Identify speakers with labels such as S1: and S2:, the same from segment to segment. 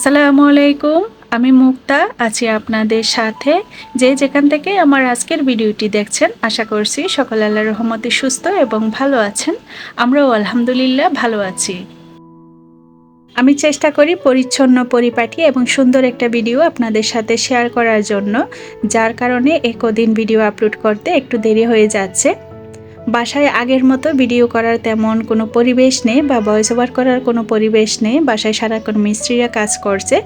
S1: আসসালামু আলাইকুম, আমি মুক্তা, আছি আপনাদের সাথে। যে যেখান থেকে আমার আজকের ভিডিওটি দেখছেন, আশা করছি সকল আল্লাহ রহমতে সুস্থ এবং ভালো আছেন। আমরাও আলহামদুলিল্লাহ ভালো আছি। আমি চেষ্টা করি পরিচ্ছন্ন, পরিপাটি এবং সুন্দর একটা ভিডিও আপনাদের সাথে শেয়ার করার জন্য, যার কারণে একদিন ভিডিও আপলোড করতে একটু দেরি হয়ে যাচ্ছে। বাসায় আগের মতো ভিডিও করার তেমন কোনো পরিবেশ নেই বা ভয়েস ওভার করার কোনো পরিবেশ নেই। বাসায় সারাক্ষণ মিস্ত্রিরা কাজ করছে,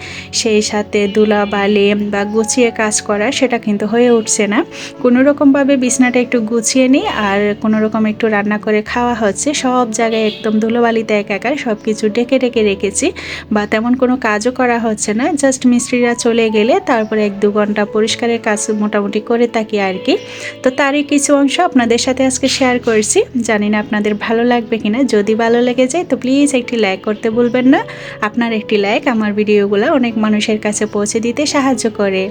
S1: সেই সাথে দুলা বালি বা গুছিয়ে কাজ করা, সেটা কিন্তু হয়ে উঠছে না। কোনো রকমভাবে বিছনাটা একটু গুছিয়ে নিই আর কোনো রকম একটু রান্না করে খাওয়া হচ্ছে। সব জায়গায় একদম ধুলোবালিতে একাকার সব কিছু ডেকে ডেকে রেখেছি বা তেমন কোনো কাজও করা হচ্ছে না। জাস্ট মিস্ত্রিরা চলে গেলে তারপরে এক দু ঘণ্টা পরিষ্কারের কাজ মোটামুটি করে থাকি আর কি। তো তারই কিছু অংশ আপনাদের সাথে আজকে শেয়ার করছি। জানি না আপনাদের ভালো লাগবে কিনা। যদি ভালো লেগে যায়, তো প্লিজ একটি লাইক করতে ভুলবেন না। আপনার একটি লাইক আমার ভিডিওগুলো অনেক মানুষের কাছে পৌঁছে দিতে সাহায্য করে।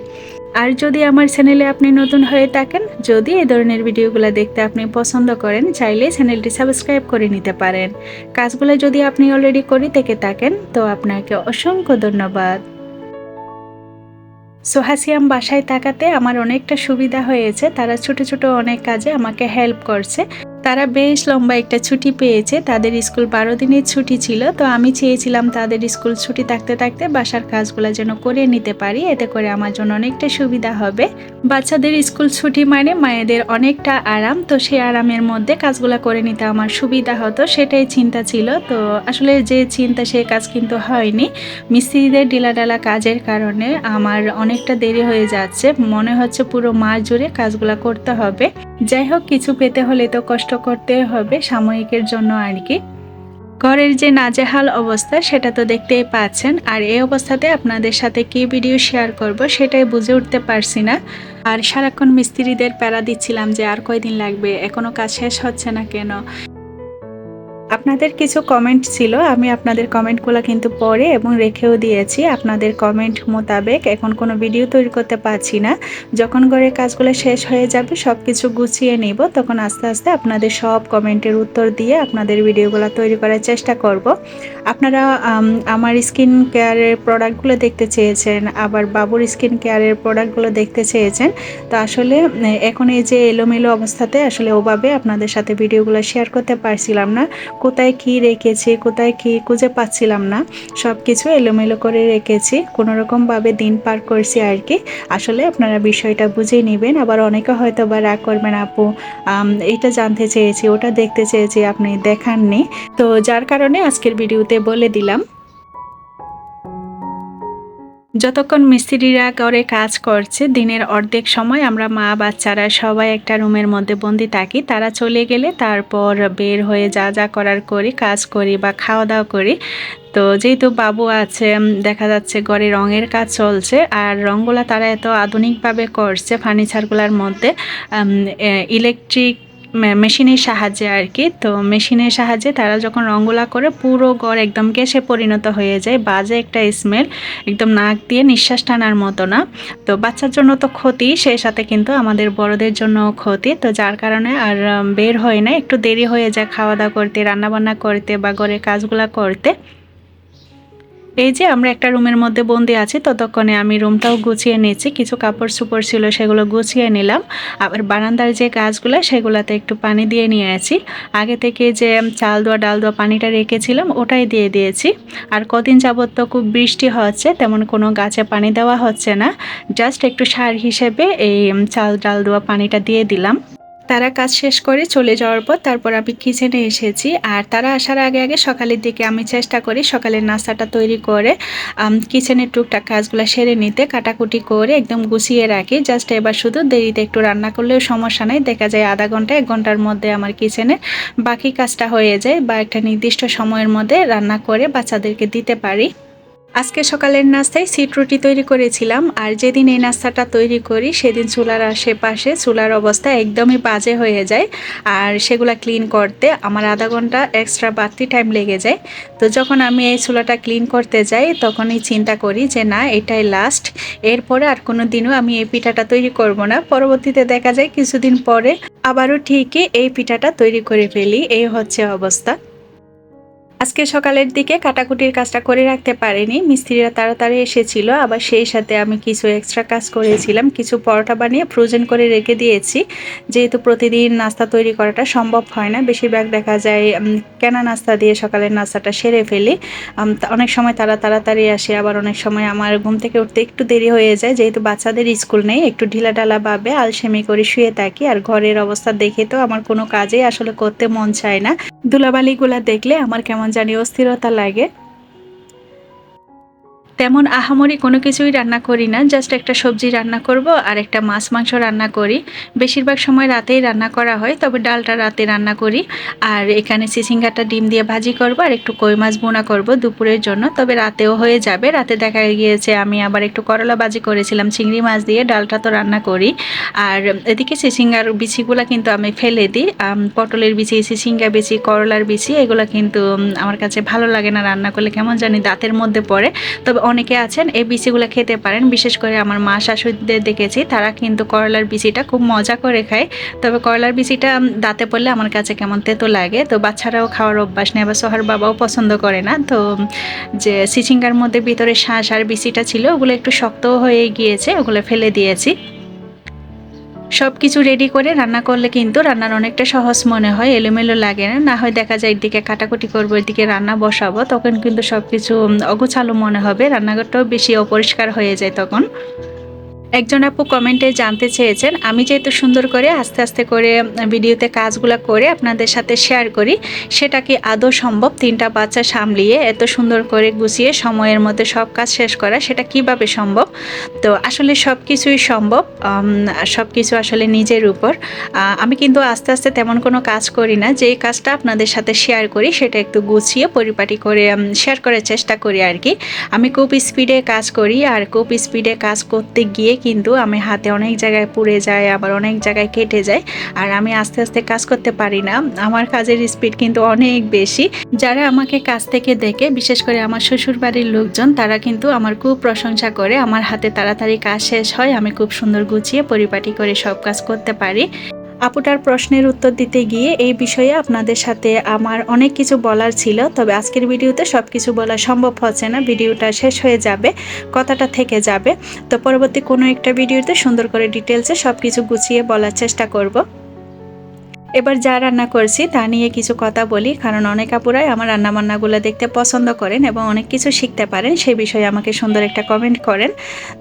S1: আর যদি আমার চ্যানেলে আপনি নতুন হয়ে থাকেন, যদি এই ধরনের ভিডিওগুলো দেখতে আপনি পছন্দ করেন, চাইলে চ্যানেলটি সাবস্ক্রাইব করে নিতে পারেন। কাজগুলো যদি আপনি অলরেডি করে থেকে থাকেন, তো আপনাকে অসংখ্য ধন্যবাদ। সোহাসিয়াম বাসায় থাকাতে আমার অনেকটা সুবিধা হয়েছে। তারা ছোট ছোট অনেক কাজে আমাকে হেল্প করছে। তারা বেশ লম্বা একটা ছুটি পেয়েছে। তাদের স্কুল বারো দিনের ছুটি ছিল। তো আমি চেয়েছিলাম তাদের স্কুল ছুটি থাকতে থাকতে বাসার কাজগুলো যেন করে নিতে পারি। এতে করে আমার জন্য অনেকটা সুবিধা হবে। বাচ্চাদের স্কুল ছুটি মানে মায়েদের অনেকটা আরাম। তো সেই আরামের মধ্যে কাজগুলো করে নিতে আমার সুবিধা হতো, সেটাই চিন্তা ছিল। তো আসলে যে চিন্তা, সে কাজ কিন্তু হয়নি। মিস্ত্রিদের ডিলাডালা কাজের কারণে আমার অনেকটা দেরি হয়ে যাচ্ছে। মনে হচ্ছে পুরো মাস জুড়ে কাজগুলো করতে হবে। যাই হোক, কিছু পেতে হলে তো কষ্ট করতে হবে সাময়িকের জন্য আর কি। ঘরের যে নাজেহাল অবস্থা, সেটা তো দেখতেই পাচ্ছেন। আর এই অবস্থাতে আপনাদের সাথে কি ভিডিও শেয়ার করব, সেটাই বুঝে উঠতে পারছি না। আর সারাক্ষণ মিস্ত্রিদের প্যারা দিচ্ছিলাম যে আর কয়দিন লাগবে, এখনও কাজ শেষ হচ্ছে না কেন? আপনাদের কিছু কমেন্ট ছিল, আমি আপনাদের কমেন্টগুলো কিন্তু পড়ে এবং রেখেও দিয়েছি। আপনাদের কমেন্ট মোতাবেক এখন কোনো ভিডিও তৈরি করতে পারছি না। যখন ঘরের কাজগুলো শেষ হয়ে যাবে সব কিছু গুছিয়ে নিব, তখন আস্তে আস্তে আপনাদের সব কমেন্টের উত্তর দিয়ে আপনাদের ভিডিওগুলো তৈরি করার চেষ্টা করব। আপনারা আমার স্কিন কেয়ারের প্রোডাক্টগুলো দেখতে চেয়েছেন, আবার বাবুর স্কিন কেয়ারের প্রোডাক্টগুলো দেখতে চেয়েছেন, তো আসলে, এখন এই যে এলোমেলো অবস্থাতে আসলে ওভাবে আপনাদের সাথে ভিডিওগুলো শেয়ার করতে পারছিলাম না। কোথায় কি রেখেছি, কোথায় কি খুঁজে পাচ্ছিলাম না সব কিছু এলোমেলো করে রেখেছি। কোনোরকমভাবে দিন পার করছি আর কি। আসলে আপনারা বিষয়টা বুঝে নেবেন। আবার অনেকে হয়তো বা রাগ করবেন, আপু এটা জানতে চেয়েছি, ওটা দেখতে চেয়েছি, আপনি দেখাননি। তো যার কারণে আজকের ভিডিওতে বলে দিলাম। যতক্ষণ মিস্ত্রিরা করে কাজ করছে, দিনের অর্ধেক সময় আমরা মা, বাচ্চারা সবাই একটা রুমের মধ্যে বন্দি থাকি। তারা চলে গেলে তারপর বের হয়ে যা যা করার করি, কাজ করি বা খাওয়া দাওয়া করি। তো যেহেতু বাবু আছে দেখা যাচ্ছে ঘরে রঙের কাজ চলছে, আর রঙগুলো তারা এত আধুনিকভাবে করছে ফার্নিচারগুলোর মধ্যে ইলেকট্রিক মেশিনের সাহায্যে আর কি। তো মেশিনের সাহায্যে তারা যখন রঙ্গোলা করে, পুরো ঘর একদম গ্যাসে পরিণত হয়ে যায়, বাজে একটা স্মেল একদম নাক দিয়ে নিঃশ্বাস টানার মতো না। তো বাচ্চার জন্য তো ক্ষতি, সেই সাথে কিন্তু আমাদের বড়দের জন্য ক্ষতি। তো যার কারণে আর বের হয় না, একটু দেরি হয়ে যায় খাওয়া দাওয়া করতে, রান্নাবান্না করতে বা ঘরের কাজগুলা করতে। এই যে আমরা একটা রুমের মধ্যে বন্দি আছি, ততক্ষণে আমি রুমটাও গুছিয়ে নিয়েছি। কিছু কাপড় চোপড় ছিল, সেগুলো গুছিয়ে নিলাম। আবার বারান্দার যে গাছগুলো সেগুলোতে একটু পানি দিয়ে নিয়ে আছি আগে থেকে যে চাল দোয়া ডাল দোয়া পানিটা রেখেছিলাম, ওটাই দিয়ে দিয়েছি। আর কদিন যাবত তো খুব বৃষ্টি হচ্ছে, তেমন কোনো গাছে পানি দেওয়া হচ্ছে না। জাস্ট একটু সার হিসেবে এই চাল ডাল দোয়া পানিটা দিয়ে দিলাম। তারা কাজ শেষ করে চলে যাওয়ার পর তারপর আমি কিচেনে এসেছি। আর তারা আসার আগে আগে সকালের দিকে আমি চেষ্টা করি সকালের নাস্তাটা তৈরি করে কিচেনের টুকটাক কাজগুলো সেরে নিতে, কাটাকুটি করে একদম গুছিয়ে রাখি। জাস্ট এবার শুধু দেরিতে একটু রান্না করলেও সমস্যা নেই। দেখা যায় আধা ঘণ্টা, এক ঘণ্টার মধ্যে আমার কিচেনে বাকি কাজটা হয়ে যায় বা একটা নির্দিষ্ট সময়ের মধ্যে রান্না করে বাচ্চাদেরকে দিতে পারি। আজকে সকালের নাস্তায় সিট রুটি তৈরি করেছিলাম, আর যেদিন এই নাস্তাটা তৈরি করি সেদিন চুলার আশেপাশে চুলার অবস্থা একদমই বাজে হয়ে যায়, আর সেগুলা ক্লিন করতে আমার আধা ঘণ্টা এক্সট্রা বাড়তি টাইম লেগে যায়। তো যখন আমি এই চুলাটা ক্লিন করতে যাই, তখনই চিন্তা করি যে না, এটাই লাস্ট এরপরে আর কোনো দিনও আমি এই পিঠাটা তৈরি করব না। পরবর্তীতে দেখা যায় কিছুদিন পরে আবারও ঠিকই এই পিঠাটা তৈরি করে ফেলি। এই হচ্ছে অবস্থা। আজকে সকালের দিকে কাটাকুটির কাজটা করে রাখতে পারিনি। মিস্ত্রিরা তাড়াতাড়ি এসেছিল, আবার সেই সাথে আমি কিছু এক্সট্রা কাজ করেছিলাম, কিছু পরোটা বানিয়ে ফ্রোজেন করে রেখে দিয়েছি। যেহেতু প্রতিদিন নাস্তা তৈরি করাটা সম্ভব হয় না, বেশিরভাগ দেখা যায় কেনা নাস্তা দিয়ে সকালের নাস্তাটা সেরে ফেলি। অনেক সময় তারা তাড়াতাড়ি আসে, আবার অনেক সময় আমার ঘুম থেকে উঠতে একটু দেরি হয়ে যায়। যেহেতু বাচ্চাদের স্কুল নেই, একটু ঢিলাঢালা ভাবে আলসেমি করে শুয়ে থাকি, আর ঘরের অবস্থা দেখে তো আমার কোনো কাজেই আসলে করতে মন চায় না। ধুলাবালিগুলা দেখলে আমার কেমন জানি অস্থিরতা লাগে। তেমন আহামরি কোনো কিছুই রান্না করি না জাস্ট একটা সবজি রান্না করব আর একটা মাছ মাংস রান্না করি। বেশিরভাগ সময় রাতেই রান্না করা হয়, তবে ডালটা রাতে রান্না করি। আর এখানে চিচিঙ্গাটা ডিম দিয়ে ভাজি করব আর একটু কই মাছ বোনা করব দুপুরের জন্য, তবে রাতেও হয়ে যাবে। রাতে দেখা গিয়েছে আমি আবার একটু করলা ভাজি করেছিলাম, চিংড়ি মাছ দিয়ে ডালটা তো রান্না করি। আর এদিকে চিচিঙ্গার বিচিগুলো কিন্তু আমি ফেলে দিই। পটলের বিচি চিচিঙ্গা বিচি, করলার বিচি, এগুলো কিন্তু আমার কাছে ভালো লাগে না রান্না করলে, কেমন জানি দাঁতের মধ্যে পড়ে। তবে অনেকে আছেন, এই বিচিগুলো খেতে পারেন। বিশেষ করে আমার মা শাশুড়িদের দেখেছি, তারা কিন্তু করলার বিচিটা খুব মজা করে খায়। তবে করলার বিচিটা দাঁতে পড়লে আমার কাছে কেমন তেতো লাগে। তো বাচ্চারাও খাওয়ার অভ্যাস নেই বা সোহার বাবাও পছন্দ করে না। তো যে সিচিঙ্গার মধ্যে ভিতরে শাঁস আর বিচিটা ছিল, ওগুলো একটু শক্ত হয়ে গিয়েছে, ওগুলো ফেলে দিয়েছি। সব কিছু রেডি করে রান্না করলে কিন্তু রান্নার অনেকটা সহজ মনে হয়, এলোমেলো লাগে না। না হয় দেখা যায় এদিকে কাটাকুটি করব, এদিকে রান্না বসাবো, তখন কিন্তু সব কিছু অগোছালো মনে হবে। রান্নাঘরটাও বেশি অপরিষ্কার হয়ে যায় তখন। একজন আপু কমেন্টে জানতে চেয়েছেন, আমি যেহেতু সুন্দর করে আস্তে আস্তে করে ভিডিওতে কাজগুলো করে আপনাদের সাথে শেয়ার করি, সেটা কি আদৌ সম্ভব? তিনটা বাচ্চা সামলিয়ে এত সুন্দর করে গুছিয়ে সময়ের মধ্যে সব কাজ শেষ করা, সেটা কীভাবে সম্ভব? তো আসলে সব কিছুই সম্ভব সব কিছু আসলে নিজের উপর। আমি কিন্তু আস্তে আস্তে তেমন কোনো কাজ করি না, যেই কাজটা আপনাদের সাথে শেয়ার করি, সেটা একটু গুছিয়ে পরিপাটি করে শেয়ার করার চেষ্টা করি আর কি। আমি খুব স্পিডে কাজ করি, আর খুব স্পিডে কাজ করতে গিয়ে কিন্তু আমি হাতে অনেক জায়গায় পুড়ে যায়, আবার অনেক জায়গায় কেটে যায় আর আমি আস্তে আস্তে কাজ করতে পারি না। আমার কাজের স্পিড কিন্তু অনেক বেশি। যারা আমাকে কাজ থেকে দেখে, বিশেষ করে আমার শ্বশুর বাড়ির লোকজন, তারা কিন্তু আমার খুব প্রশংসা করে। আমার হাতে তাড়াতাড়ি কাজ শেষ হয়, আমি খুব সুন্দর গুছিয়ে পরিপাটি করে সব কাজ করতে পারি। আপুটার প্রশ্নের উত্তর দিতে গিয়ে এই বিষয়ে আপনাদের সাথে আমার অনেক কিছু বলার ছিল, তবে আজকের ভিডিওতে সব কিছু বলা সম্ভব হচ্ছে না, ভিডিওটা শেষ হয়ে যাবে, কথাটা থেকে যাবে। তো পরবর্তী কোনো একটা ভিডিওতে সুন্দর করে ডিটেলসে সব কিছু গুছিয়ে বলার চেষ্টা করব। এবার যা রান্না করছি তা নিয়ে কিছু কথা বলি, কারণ অনেক আপুরাই আমার রান্না বান্নাগুলো দেখতে পছন্দ করেন এবং অনেক কিছু শিখতে পারেন সেই বিষয়ে আমাকে সুন্দর একটা কমেন্ট করেন।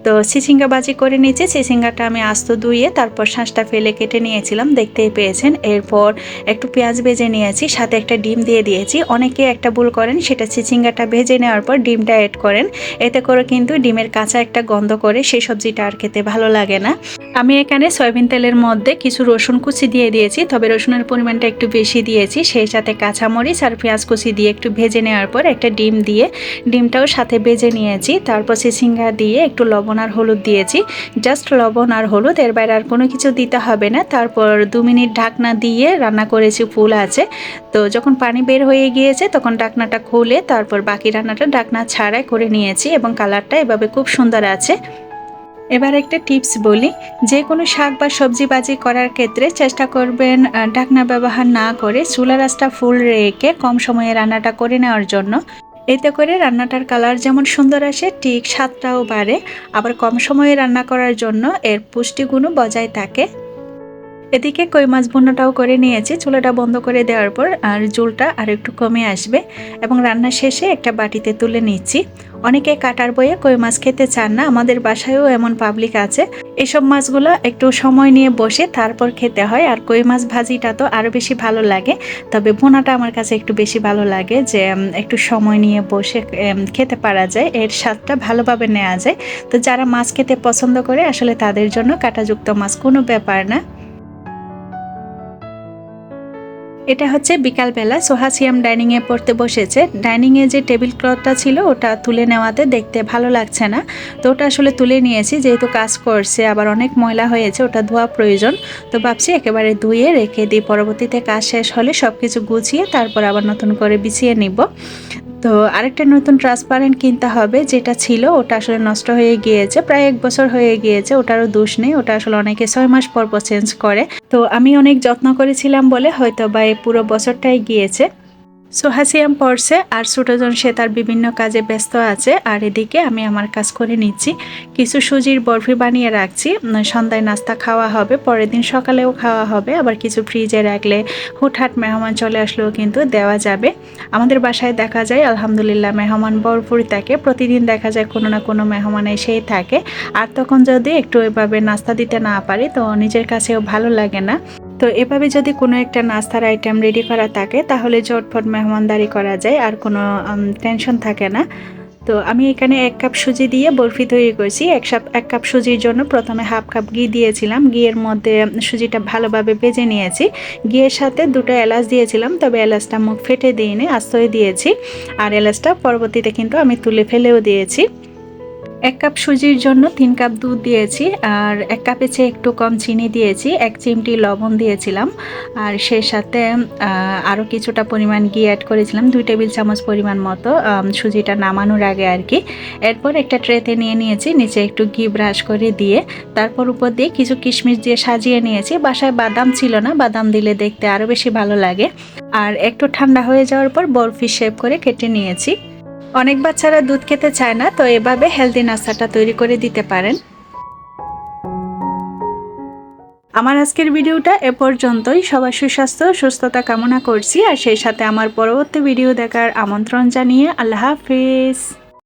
S1: তো চিচিঙ্গা বাজি করে নিয়েছি, চিচিঙ্গাটা আমি আস্ত ধুয়ে তারপর শাঁসটা ফেলে কেটে নিয়েছিলাম, দেখতেই পেয়েছেন। এরপর একটু পেঁয়াজ ভেজে নিয়েছি, সাথে একটা ডিম দিয়ে দিয়েছি। অনেকে একটা ভুল করেন, সেটা চিচিঙ্গাটা ভেজে নেওয়ার পর ডিমটা অ্যাড করেন। এতে করে কিন্তু ডিমের কাঁচা একটা গন্ধ করে সেই সবজিটা আর খেতে ভালো লাগে না। আমি এখানে সয়াবিন তেলের মধ্যে কিছু রসুন কুচি দিয়ে দিয়েছি, তবে রসুনের পরিমাণটা একটু বেশি দিয়েছি, সেই সাথে কাঁচামরিচ আর পেঁয়াজ কুচি দিয়ে একটু ভেজে নেওয়ার পর একটা ডিম দিয়ে ডিমটাও সাথে ভেজে নিয়েছি। তারপর চিচিঙ্গা দিয়ে একটু লবণ আর হলুদ দিয়েছি। জাস্ট লবণ আর হলুদ, এর বাইরে আর কোনো কিছু দিতে হবে না। তারপর দু মিনিট ঢাকনা দিয়ে রান্না করেছি, ফুল আছে। তো যখন পানি বের হয়ে গিয়েছে, তখন ঢাকনাটা খুলে তারপর বাকি রান্নাটা ঢাকনা ছাড়াই করে নিয়েছি এবং কালারটা এভাবে খুব সুন্দর আছে। এবার একটা টিপস বলি, যে কোনো শাক বা সবজি বাজি করার ক্ষেত্রে চেষ্টা করবেন ঢাকনা ব্যবহার না করে চুলা রাস্তা ফুল রেখে কম সময়ে রান্নাটা করে নেওয়ার জন্য। এতে করে রান্নাটার কালার যেমন সুন্দর আসে, ঠিক স্বাদটাও বাড়ে। আবার কম সময়ে রান্না করার জন্য এর পুষ্টিগুণও বজায় থাকে। এদিকে কই মাছ ভুনাটাও করে নিয়েছি। চুলাটা বন্ধ করে দেওয়ার পর আর জুলটা আর একটু কমে আসবে এবং রান্না শেষে একটা বাটিতে তুলে নিচ্ছি। অনেকে কাটার বয়ে কই মাছ খেতে চান না, আমাদের বাসায়ও এমন পাবলিক আছে। এসব মাছগুলো একটু সময় নিয়ে বসে তারপর খেতে হয়। আর কই মাছ ভাজিটা তো আরও বেশি ভালো লাগে। তবে ভুনাটা আমার কাছে একটু বেশি ভালো লাগে যে একটু সময় নিয়ে বসে খেতে পারা যায়। এর স্বাদটা ভালোভাবে নেওয়া যায়। তো যারা মাছ খেতে পছন্দ করে, আসলে তাদের জন্য কাঁটাযুক্ত মাছ কোনো ব্যাপার না। এটা হচ্ছে বিকালবেলা সোহাসিয়াম ডাইনিংয়ে পড়তে বসেছে। ডাইনিংয়ে যে টেবিল ক্লথটা ছিল, ওটা তুলে নেওয়াতে দেখতে ভালো লাগছে না। তো ওটা আসলে তুলে নিয়েছি, যেহেতু কাজ করছে, আবার অনেক ময়লা হয়েছে, ওটা ধোয়া প্রয়োজন। তো ভাবছি একেবারে ধুয়ে রেখে দিই, পরবর্তীতে কাজ শেষ হলে সব কিছু গুছিয়ে তারপর আবার নতুন করে বিছিয়ে নিব। তো আরেকটা নতুন ট্রান্সপারেন্ট কিনতে হবে, যেটা ছিল, ওটা আসলে নষ্ট হয়ে গিয়েছে, প্রায় এক বছর হয়ে গিয়েছে, ওটারও দোষ নেই, ওটা আসলে অনেকে ছয় মাস পর পর চেঞ্জ করে। তো আমি অনেক যত্ন করেছিলাম বলে হয়তো বা এই পুরো বছরটাই গিয়েছে। সোহাসিয়াম পড়ছে আর ছোটজন সে তার বিভিন্ন কাজে ব্যস্ত আছে আর এদিকে আমি আমার কাজ করে নিচ্ছি। কিছু সুজির বরফি বানিয়ে রাখছি। সন্ধ্যায় নাস্তা খাওয়া হবে, পরের দিন সকালেও খাওয়া হবে। আবার কিছু ফ্রিজে রাখলে হুটহাট মেহমান চলে আসলেও কিন্তু দেওয়া যাবে। আমাদের বাসায় দেখা যায়, আলহামদুলিল্লাহ, মেহমান বরফুরি থাকে। প্রতিদিন দেখা যায় কোনো না কোনো মেহমান এসেই থাকে। আর তখন যদি একটু এভাবে নাস্তা দিতে না পারি, তো নিজের কাছেও ভালো লাগে না। তো এভাবে যদি কোনো একটা নাস্তার আইটেম রেডি করা থাকে, তাহলে ঝটফট মেহমানদারি করা যায় আর কোনো টেনশন থাকে না। তো আমি এখানে এক কাপ সুজি দিয়ে বরফি তৈরি করছি। এক সাপ, এক কাপ সুজির জন্য প্রথমে হাফ কাপ ঘি দিয়েছিলাম। ঘিয়ের মধ্যে সুজিটা ভালোভাবে ভেজে নিয়েছি। ঘিয়ের সাথে দুটো এলাচ দিয়েছিলাম, তবে এলাচটা মুখ ফেটে দিয়ে দিইনি, আস্তই দিয়েছি। আর এলাচটা পরবর্তীতে কিন্তু আমি তুলে ফেলেও দিয়েছি। এক কাপ সুজির জন্য তিন কাপ দুধ দিয়েছি, আর এক কাপের চেয়ে একটু কম চিনি দিয়েছি, এক চিমটি লবণ দিয়েছিলাম, আর সেই সাথে আরও কিছুটা পরিমাণ ঘি অ্যাড করেছিলাম, দুই টেবিল চামচ পরিমাণ মতো সুজিটা নামানোর আগে আর কি। এরপর একটা ট্রেতে নিয়ে নিয়েছি, নিচে একটু ঘি ব্রাশ করে দিয়ে, তারপর উপর দিয়ে কিছু কিশমিশ দিয়ে সাজিয়ে নিয়েছি। বাসায় বাদাম ছিল না, বাদাম দিলে দেখতে আরও বেশি ভালো লাগে। আর একটু ঠান্ডা হয়ে যাওয়ার পর বরফি শেপ করে কেটে নিয়েছি। অনেক বাচ্চারা দুধ খেতে চায় না, তো এভাবে হেলদি নাস্তাটা তৈরি করে দিতে পারেন। আমার আজকের ভিডিওটা এ পর্যন্তই। সবার সুস্বাস্থ্য, সুস্থতা কামনা করছি, আর সেই সাথে আমার পরবর্তী ভিডিও দেখার আমন্ত্রণ জানিয়ে আল্লাহ হাফিজ।